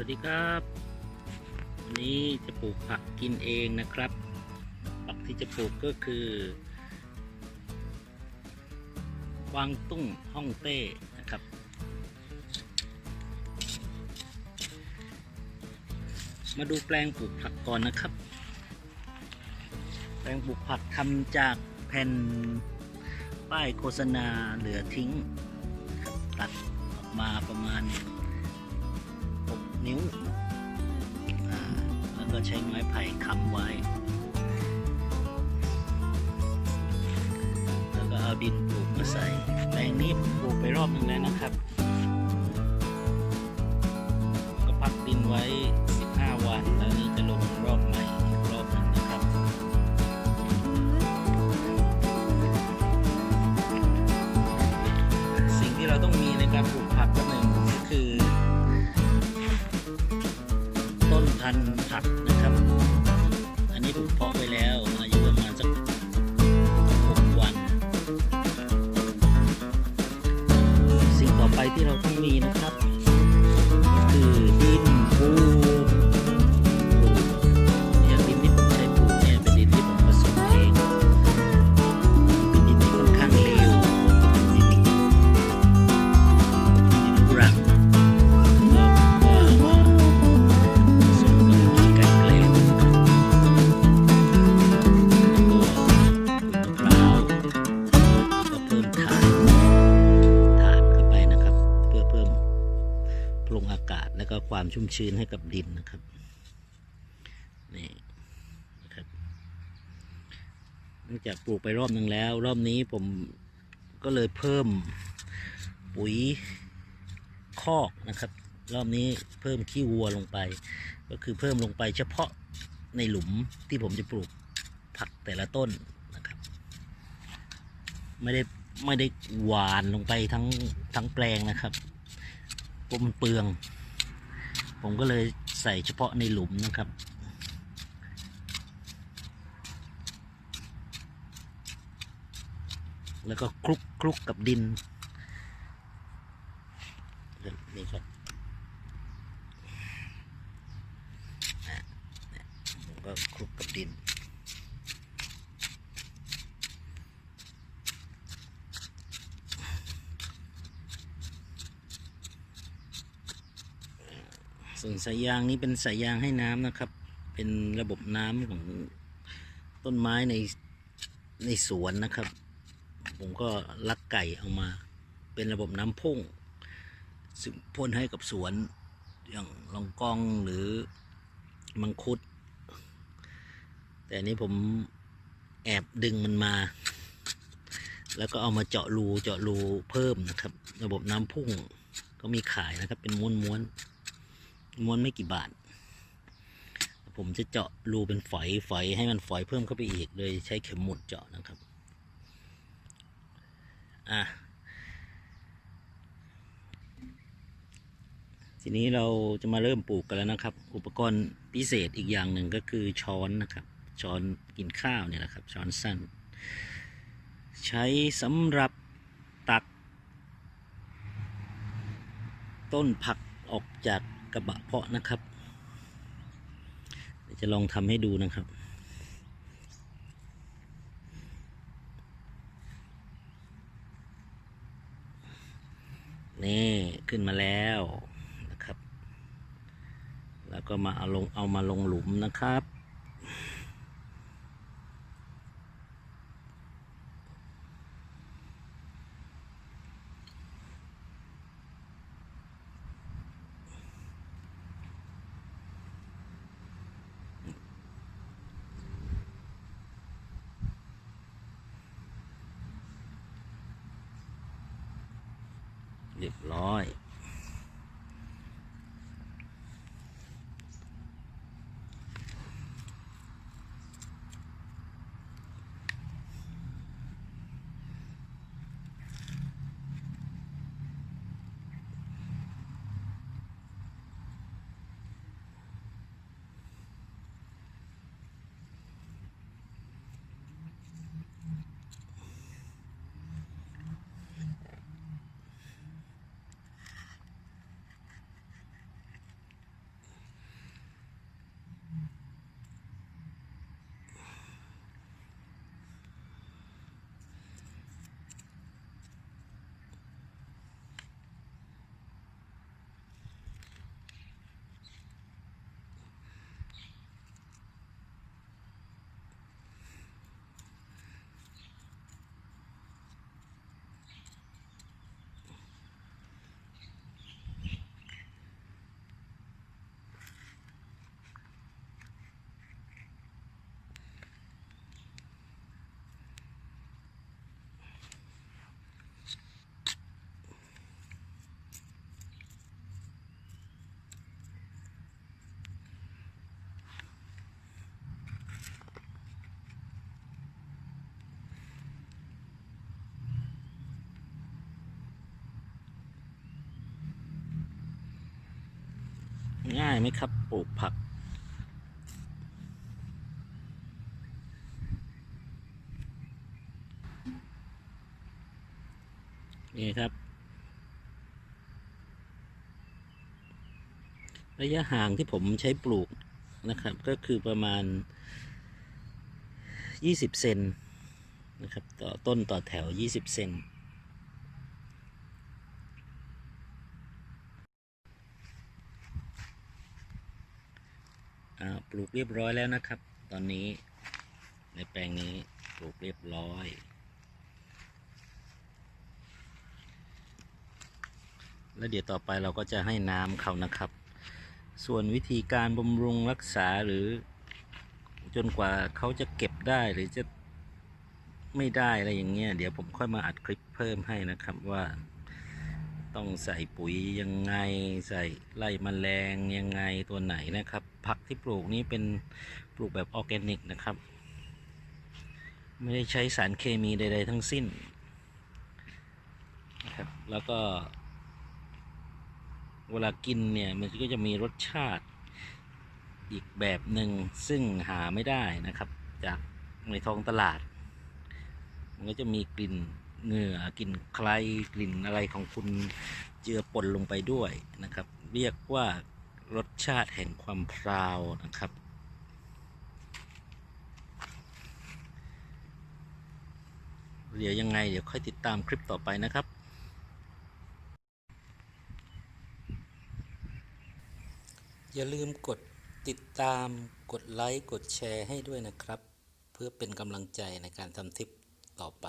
วัสดีครับวันนี้จะปลูกผักกินเองนะครับ ผักที่จะปลูกก็คือกวางตุ้งฮ่องเต้นะครับ มาดูแปลงปลูกผักก่อนนะครับ แปลงปลูกผักทำจากแผ่นป้ายโฆษณาเหลือทิ้งครับตัดออกมาประมาณ นิ้ว แล้วก็ใช้ไม้ไผ่ค้ำไว้ แล้วก็เอาดินปลูกมาใส่แปลงนี้ปลูกไปรอบหนึงแล้วนะครับ ก็พักดินไว้ 15 วัน แล้วนี้จะลงรอบใหม่รอบหนึงนะครับสิ่งที่เราต้องมีในการปลูกผักก็หนึ่งก็คือ พันธุ์ผักนะครับ อันนี้ผมเพาะไว้แล้วอายุประมาณสักหกวัน สิ่งต่อไปที่เราต้องมีนะครับ ปรุงอากาศและก็ความชุ่มชื้นให้กับดินนะครับนี่นะครับเนื่องจากปลูกไปรอบหนึ่งแล้ว รอบนี้ผมก็เลยเพิ่มปุ๋ยคอกนะครับ รอบนี้เพิ่มขี้วัวลงไป ก็คือเพิ่มลงไปเฉพาะในหลุมที่ผมจะปลูกผักแต่ละต้นนะครับ ไม่ได้ไม่ได้หวานลงไปทั้งทั้งแปลงนะครับ เพราะมันเปลือง ผมก็เลยใส่เฉพาะในหลุมนะครับแล้วก็คลุกคลุกกับดินนี่ครับผมก็คลุกกับดิน ส่วนสายยางนี้เป็นสายยางให้น้ำนะครับ เป็นระบบน้ำของต้นไม้ในในสวนนะครับ ผมก็ลักไก่เอามา เป็นระบบน้ำพุ่งซึ่งพ่นให้กับสวนอย่างลองกองหรือมังคุด แต่นี้ผมแอบดึงมันมา แล้วก็เอามาเจาะรูเจาะรูเพิ่มนะครับ ระบบน้ำพุ่งก็มีขายนะครับ เป็นม้วนม้วนๆ ม้วนไม่กี่บาท ผมจะเจาะรูเป็นฝอยฝอยให้มันฝอยเพิ่มเข้าไปอีก โดยใช้เข็มหมุดเจาะนะครับ อะ ทีนี้เราจะมาเริ่มปลูกกันแล้วนะครับ อุปกรณ์พิเศษอีกอย่างหนึ่งก็คือช้อนนะครับ ช้อนกินข้าวเนี่ยนะครับ ช้อนสั้น ใช้สำหรับตัก ต้นผักออกจาก กระบะเพาะนะครับจะลองทำให้ดูนะครับนี่ขึ้นมาแล้วนะครับ แล้วก็มาเอาลงเอามาลงหลุมนะครับ เรียบร้อย น ไหมครับปลูกผัก นี่ครับ ระยะห่างที่ผมใช้ปลูกนะครับ ก็คือประมาณ 20 เซนนะครับ ต่อต้นต่อแถว 20 เซน ปลูกเรียบร้อยแล้วนะครับ ตอนนี้ในแปลงนี้ปลูกเรียบร้อย แล้วเดี๋ยวต่อไปเราก็จะให้น้ำเขานะครับ ส่วนวิธีการบำรุงรักษาหรือ จนกว่าเขาจะเก็บได้หรือจะไม่ได้อะไรอย่างเงี้ยเดี๋ยวผมค่อยมาอัดคลิปเพิ่มให้นะครับว่า ต้องใส่ปุ๋ยยังไง ใส่ไล่มแมลงยังไงตัวไหนนะครับ ผักที่ปลูกนี้เป็นปลูกแบบออร์แกนิกนะครับ ไม่ได้ใช้สารเคมีใด ๆ ทั้งสิ้นนะครับแล้วก็ เวลากินเนี่ยมันก็จะมีรสชาติอีกแบบหนึ่งซึ่งหาไม่ได้นะครับ จากในท้องตลาด มันก็จะมีกลิ่น เหงื่อกลิ่นใครกลิ่นอะไรของคุณเจือปนลงไปด้วยนะครับ เรียกว่ารสชาติแห่งความพราวนะครับ เดี๋ยวยังไงเดี๋ยวค่อยติดตามคลิปต่อไปนะครับอย่าลืมกดติดตามกดไลค์ กดแชร์ให้ด้วยนะครับ เพื่อเป็นกำลังใจในการทำทริปต่อไป